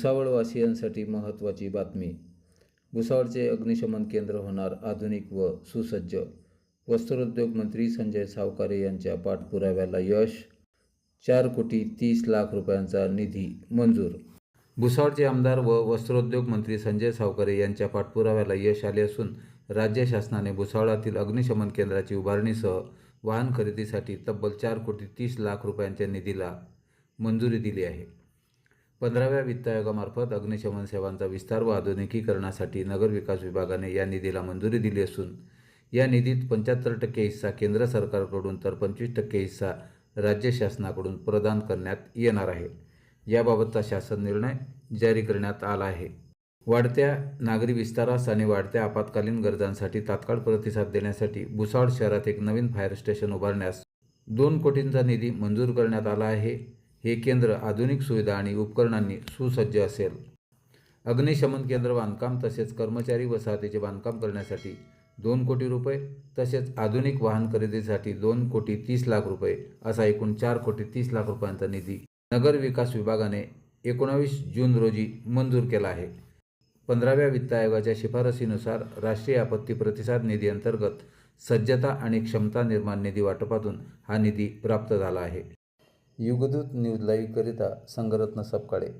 भुसावळवासियांसाठी महत्त्वाची बातमी. भुसावळचे अग्निशमन केंद्र होणार आधुनिक व सुसज्ज. वस्त्रोद्योग मंत्री संजय सावकारे यांच्या पाठपुराव्याला यश चार कोटी तीस लाख रुपयांचा निधी मंजूर. भुसावळचे आमदार व वस्त्रोद्योग मंत्री संजय सावकारे यांच्या पाठपुराव्याला यश आले असून राज्य शासनाने भुसावळातील अग्निशमन केंद्राची उभारणीसह वाहन खरेदीसाठी तब्बल चार कोटी तीस लाख रुपयांच्या निधीला मंजुरी दिली आहे. पंधराव्या वित्त आयोगामार्फत अग्निशमन सेवांचा विस्तार व आधुनिकीकरणासाठी नगरविकास विभागाने या निधीला मंजुरी दिली असून या निधीत पंच्याहत्तर टक्के हिस्सा केंद्र सरकारकडून तर पंचवीस टक्के हिस्सा राज्य शासनाकडून प्रदान करण्यात येणार आहे. याबाबतचा शासन निर्णय जारी करण्यात आला आहे. वाढत्या नागरी विस्तारास आणि वाढत्या आपत्कालीन गरजांसाठी तात्काळ प्रतिसाद देण्यासाठी भुसावळ शहरात एक नवीन फायर स्टेशन उभारण्यास दोन कोटींचा निधी मंजूर करण्यात आला आहे. हे केंद्र आधुनिक सुविधा आणि उपकरणांनी सुसज्ज असेल. अग्निशमन केंद्र बांधकाम तसेच कर्मचारी वसाहतीचे बांधकाम करण्यासाठी दोन कोटी रुपये तसेच आधुनिक वाहन खरेदीसाठी दोन कोटी तीस लाख रुपये असा एकूण चार कोटी तीस लाख रुपयांचा निधी नगर विकास विभागाने एकोणावीस जून रोजी मंजूर केला आहे. पंधराव्या वित्त आयोगाच्या शिफारसीनुसार राष्ट्रीय आपत्ती प्रतिसाद निधी अंतर्गत सज्जता आणि क्षमता निर्माण निधी वाटपातून हा निधी प्राप्त झाला आहे. युगदूत न्यूज लाईव्हकरिता संगरत्न सपकाळे.